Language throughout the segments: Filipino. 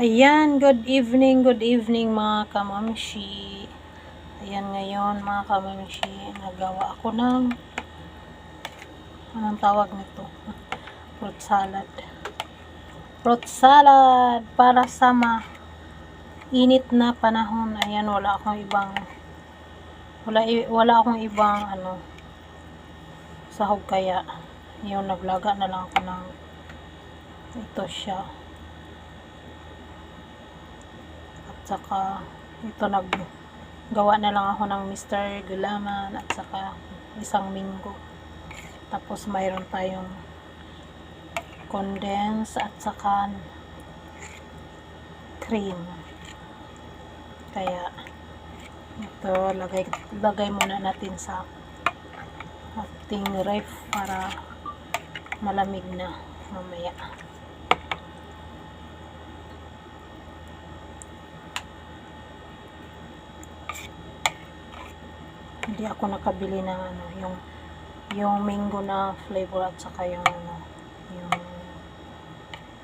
Ayan, good evening, good evening mga kamamshi. Ayan ngayon mga kamamshi, nagawa ako ng anong tawag nito? Fruit salad. Fruit salad para sa ma init na panahon. Ayan, wala akong ibang wala, wala akong ibang ano sahog kaya yun naglaga na lang ako ng ito siya at saka ito naggawa na lang ako ng Mr. Gulaman at saka isang minggo tapos mayroon tayong condense at saka cream kaya ito lagay lagay muna natin sa ating ref para malamig na mamaya hindi ako nakabili ng ano yung yung mango na flavor at saka yung ano yung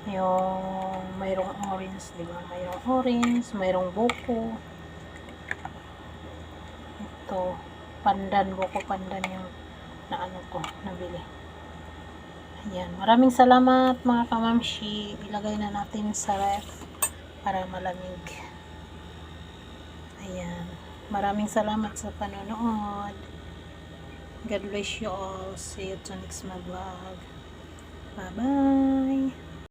yung mayroong orange di ba? Mayroong orange mayroong buko. Ito pandan buko pandan yung na ano ko nabili. Ayan maraming salamat mga kamamshi. Ilagay na natin sa ref para malamig. Ayan maraming salamat sa panonood. God bless you all. See you to next my vlog bye bye